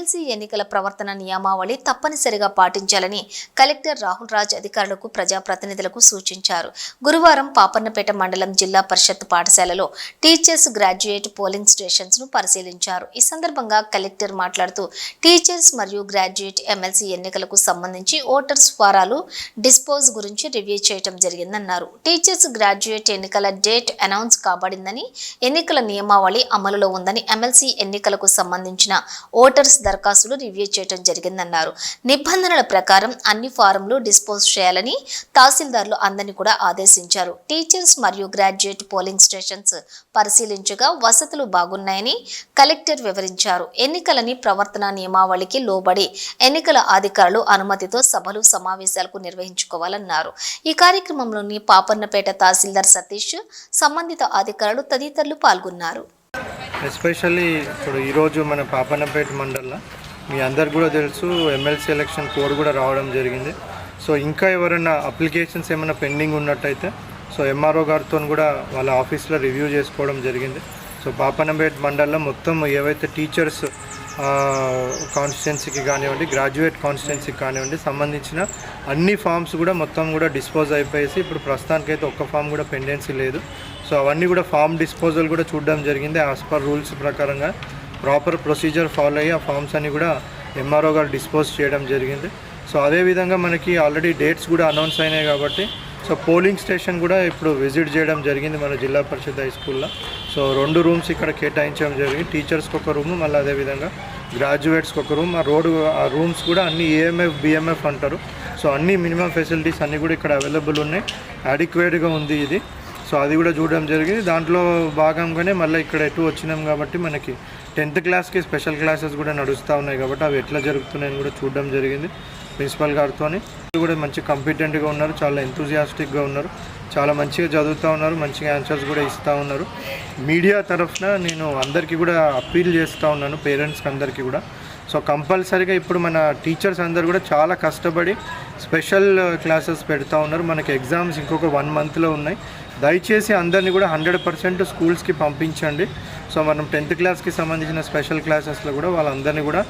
MLC ఎన్నికల ప్రవర్తన నియమావళి తప్పనిసరిగా పాటించాలని కలెక్టర్ రాహుల్ రాజ్ అధికారులకు ప్రజాప్రతినిధులకు సూచించారు. గురువారం పాపన్నపేట మండలం జిల్లా పరిషత్ పాఠశాలలో టీచర్స్ గ్రాడ్యుయేట్ పోలింగ్ స్టేషన్స్ను పరిశీలించారు. ఈ సందర్భంగా కలెక్టర్ మాట్లాడుతూ టీచర్స్ మరియు గ్రాడ్యుయేట్ ఎమ్మెల్సీ ఎన్నికలకు సంబంధించి ఓటర్స్ ఫారాలు డిస్పోజ్ గురించి రివ్యూ చేయడం జరిగిందన్నారు. టీచర్స్ గ్రాడ్యుయేట్ ఎన్నికల డేట్ అనౌన్స్ కాబడిందని ఎన్నికల నియమావళి అమలులో ఉందని ఎమ్మెల్సీ ఎన్నికలకు సంబంధించిన ఓటర్స్ దరఖాస్తులు రివ్యూ చేయడం జరిగిందన్నారు. నిబంధనల ప్రకారం అన్ని ఫారంలు డిస్పోజ్ చేయాలని తహసీల్దార్లు అందరినీ కూడా ఆదేశించారు. టీచర్స్ మరియు గ్రాడ్యుయేట్ పోలింగ్ స్టేషన్స్ పరిశీలించగా వసతులు బాగున్నాయని కలెక్టర్ వివరించారు. ఎన్నికలని ప్రవర్తన నియమావళికి లోబడి ఎన్నికల అధికారులు అనుమతితో సభలు సమావేశాలకు నిర్వహించుకోవాలన్నారు. ఈ కార్యక్రమంలోని పాపన్నపేట తహసీల్దార్ సతీష్ సంబంధిత అధికారులు తదితరులు పాల్గొన్నారు. ఎస్పెషల్లీ ఇప్పుడు ఈరోజు మన పాపన్నపేట మండల్లో మీ అందరికి కూడా తెలుసు ఎమ్మెల్సీ ఎలక్షన్ కోడ్ కూడా రావడం జరిగింది. సో ఇంకా ఎవరైనా అప్లికేషన్స్ ఏమైనా పెండింగ్ ఉన్నట్టయితే సో ఎంఆర్ఓ గారితో కూడా వాళ్ళ ఆఫీస్లో రివ్యూ చేసుకోవడం జరిగింది. సో పాపన్నపేట మండలం మొత్తం ఏవైతే టీచర్స్ కాన్స్టిట్యున్సీకి కానివ్వండి గ్రాడ్యుయేట్ కాన్స్టిట్యున్సీకి కానివ్వండి సంబంధించిన అన్ని ఫామ్స్ కూడా మొత్తం కూడా డిస్పోజ్ అయిపోయేసి ఇప్పుడు ప్రస్తుతానికైతే ఒక్క ఫామ్ కూడా పెండెన్సీ లేదు. సో అవన్నీ కూడా ఫామ్ డిస్పోజల్ కూడా చూడడం జరిగింది. యాజ్ పర్ రూల్స్ ప్రకారంగా ప్రాపర్ ప్రొసీజర్ ఫాలో అయ్యి ఆ ఫామ్స్ అన్ని కూడా ఎంఆర్ఓ గారు డిస్పోజ్ చేయడం జరిగింది. సో అదేవిధంగా మనకి ఆల్రెడీ డేట్స్ కూడా అనౌన్స్ అయినాయి కాబట్టి సో పోలింగ్ స్టేషన్ కూడా ఇప్పుడు విజిట్ చేయడం జరిగింది మన జిల్లా పరిషత్ హై స్కూల్లో. సో రెండు రూమ్స్ ఇక్కడ కేటాయించడం జరిగింది. టీచర్స్కి ఒక రూమ్ మళ్ళీ అదేవిధంగా గ్రాడ్యుయేట్స్కి ఒక రూమ్. ఆ రోడ్ ఆ రూమ్స్ కూడా అన్ని ఏఎంఎఫ్ బిఎంఎఫ్ అంటారు. సో అన్ని మినిమం ఫెసిలిటీస్ అన్నీ కూడా ఇక్కడ అవైలబుల్ ఉన్నాయి. అడిక్వేట్గా ఉంది ఇది. సో అది కూడా చూడడం జరిగింది. దాంట్లో భాగంగానే మళ్ళీ ఇక్కడ ఎటు వచ్చినాం కాబట్టి మనకి టెన్త్ క్లాస్కి స్పెషల్ క్లాసెస్ కూడా నడుస్తూ ఉన్నాయి కాబట్టి అవి ఎట్లా జరుగుతున్నాయని కూడా చూడడం జరిగింది ప్రిన్సిపల్ గారితో కూడా మంచి కాంపిటెంట్గా ఉన్నారు చాలా ఎంతూజియాస్టిక్గా ఉన్నారు చాలా మంచిగా చదువుతూ ఉన్నారు మంచిగా ఆన్సర్స్ కూడా ఇస్తూ ఉన్నారు. మీడియా తరఫున నేను అందరికీ కూడా అప్పీల్ చేస్తూ ఉన్నాను పేరెంట్స్కి అందరికీ కూడా. సో కంపల్సరీగా ఇప్పుడు మన టీచర్స్ అందరు కూడా చాలా కష్టపడి స్పెషల్ క్లాసెస్ uh, పెడతా ఉన్నారు. మనకి ఎగ్జామ్స్ ఇంకొక వన్ మంత్లో ఉన్నాయి. దయచేసి అందరినీ కూడా హండ్రెడ్ పర్సెంట్ స్కూల్స్కి పంపించండి. సో మనం టెన్త్ క్లాస్కి సంబంధించిన స్పెషల్ క్లాసెస్లో కూడా వాళ్ళందరినీ కూడా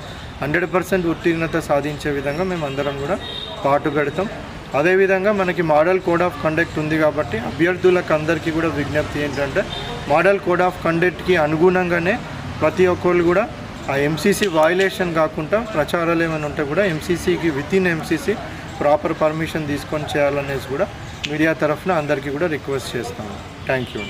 హండ్రెడ్ పర్సెంట్ ఉత్తీర్ణత సాధించే విధంగా మేము అందరం కూడా పాటు పెడతాం. అదేవిధంగా మనకి మోడల్ కోడ్ ఆఫ్ కండక్ట్ ఉంది కాబట్టి అభ్యర్థులకు అందరికీ కూడా విజ్ఞప్తి ఏంటంటే మోడల్ కోడ్ ఆఫ్ కండక్ట్కి అనుగుణంగానే ప్రతి ఒక్కళ్ళు కూడా ఆ ఎంసీసీ వాయులేషన్ కాకుండా ప్రచారాలు ఏమైనా ఉంటే కూడా ఎంసీసీకి within MCC proper permission తీసుకొని చేయాలనేసి కూడా మీడియా తరఫున అందరికీ కూడా రిక్వెస్ట్ చేస్తాను థ్యాంక్ యూ